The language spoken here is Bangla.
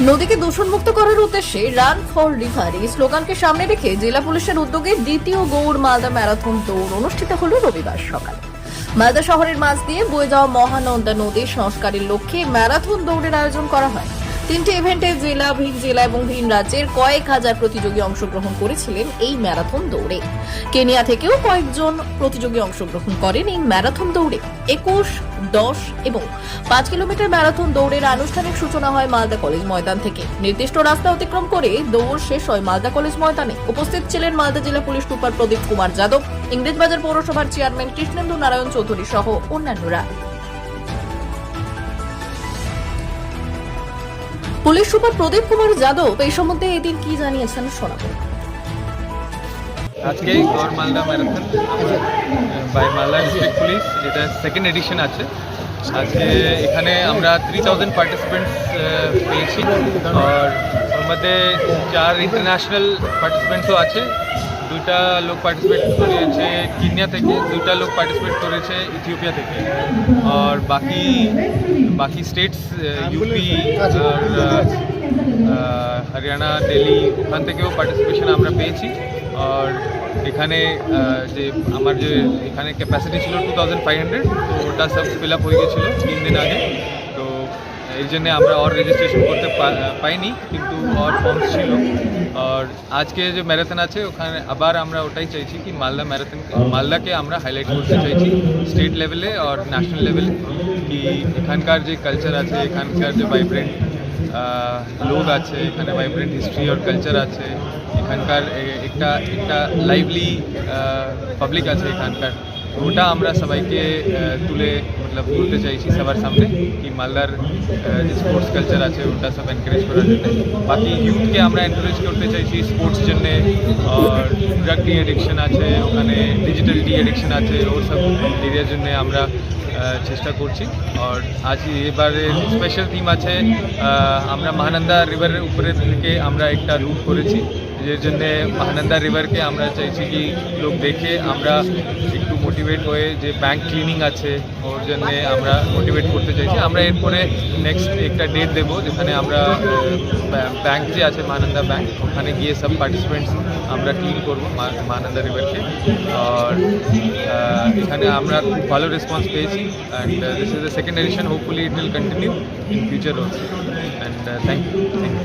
নদীকে দূষণমুক্ত করার উদ্দেশ্যে রান ফর রিভার। এই স্লোগানকে সামনে রেখে জেলা পুলিশের উদ্যোগে দ্বিতীয় গৌড় মালদা ম্যারাথন দৌড় অনুষ্ঠিত হল রবিবার সকালে। মালদা শহরের মাঝ দিয়ে বয়ে যাওয়া মহানন্দা নদীর সংস্কারের লক্ষ্যে ম্যারাথন দৌড়ের আয়োজন করা হয়। তিনটি ইভেন্টে জেলা, ভিন জেলা এবং ভিন রাজ্যের কয়েক হাজার প্রতিযোগী অংশগ্রহণ করেছিলেন এই ম্যারাথন দৌড়ে। কেনিয়া থেকেও কয়েকজন প্রতিযোগী অংশগ্রহণ করেন এই ম্যারাথন দৌড়ে। একুশ, দশ এবং পাঁচ কিলোমিটার ম্যারাথন দৌড়ের আনুষ্ঠানিক সূচনা হয় মালদা কলেজ ময়দান থেকে। নির্দিষ্ট রাস্তা অতিক্রম করে দৌড় শেষ হয় মালদা কলেজ ময়দানে। উপস্থিত ছিলেন মালদা জেলা পুলিশ সুপার প্রদীপ কুমার যাদব, ইংরেজবাজার পৌরসভার চেয়ারম্যান কৃষ্ণেন্দু নারায়ণ চৌধুরী সহ অন্যান্যরা। পুলিশ সুপার প্রদীপ কুমার যাদব, এই সম্বন্ধে এদিন কি জানিয়েছেন শোনাবো। আজকে Gour Malda marathon, by Malda district police, যেটা সেকেন্ড এডিশন আছে। আজকে এখানে আমরা থ্রি থাউজেন্ড পার্টিসিপেন্টস পেয়েছি। আর ওর মধ্যে চার ইন্টারন্যাশনাল পার্টিসিপেন্টসও আছে। দুইটা লোক পার্টিসিপেট করেছে কিনিয়া থেকে? দুইটা লোক পার্টিসিপেট করেছে ইথিওপিয়া থেকে। আর বাকি বাকি স্টেটস ইউপি আর হরিয়ানা দিল্লি ওখান থেকেও পার্টিসিপেশন আমরা পেয়েছি। আর এখানে যে আমার যে এখানে ক্যাপাসিটি ছিল টু থাউজেন্ড ফাইভ হান্ড্রেড তো ওটা সব ফিল আপ হয়ে গেছিল তিন দিন আগে। তো এই জন্যে আমরা অর রেজিস্ট্রেশন করতে পাইনি, কিন্তু অর ফর্মস ছিল। আর আজকে যে ম্যারাথন আছে ওখানে আবার আমরা ওটাই চাইছি কি মালদা ম্যারাথন মালদাকে আমরা হাইলাইট করতে চাইছি স্টেট লেভেলে আর ন্যাশনাল লেভেলে কি এখানকার যে কালচার আছে এখানকার যে ভাইব্রেন্ট লোক আছে এখানে ভাইব্রেন্ট হিস্ট্রি আর কালচার আছে এখানকার এ- একটা একটা লাইভলি পাবলিক আছে এখানকার তো ওটা আমরা সবাইকে তুলে মতলব তুলতে চাইছি সবার সামনে কি মালদার যে স্পোর্টস কালচার আছে ওটা সব এনকারেজ করার জন্য। বাকি ইউথকে আমরা এনকারেজ করতে চাইছি স্পোর্টস জন্যে ড্রাগ ডি এডিকশন আছে, ওখানে ডিজিটাল ডি এডিকশন আছে ওর সব এরিয়ার জন্য আমরা চেষ্টা করছি। আর আজ এবারে স্পেশাল থিম আছে আমরা মহানন্দা রিভারের উপরে থেকে আমরা একটা রুট করেছি। যের জন্যে মহানন্দা রিভারকে আমরা চাইছি কি লোক দেখে আমরা একটু মোটিভেট হয়ে যে ব্যাংক ক্লিনিং আছে, ওর জন্যে আমরা মোটিভেট করতে চাইছি। আমরা এরপরে নেক্সট একটা ডেট দেবো যেখানে আমরা ব্যাংক যে আছে মহানন্দা ব্যাংক ওখানে গিয়ে সব পার্টিসিপেন্টস আমরা ক্লিন করব মহানন্দা রিভারকে আর এখানে আমরা খুব ভালো রেসপন্স পেয়েছি and this is the second edition hopefully it will continue in future and thank you thank you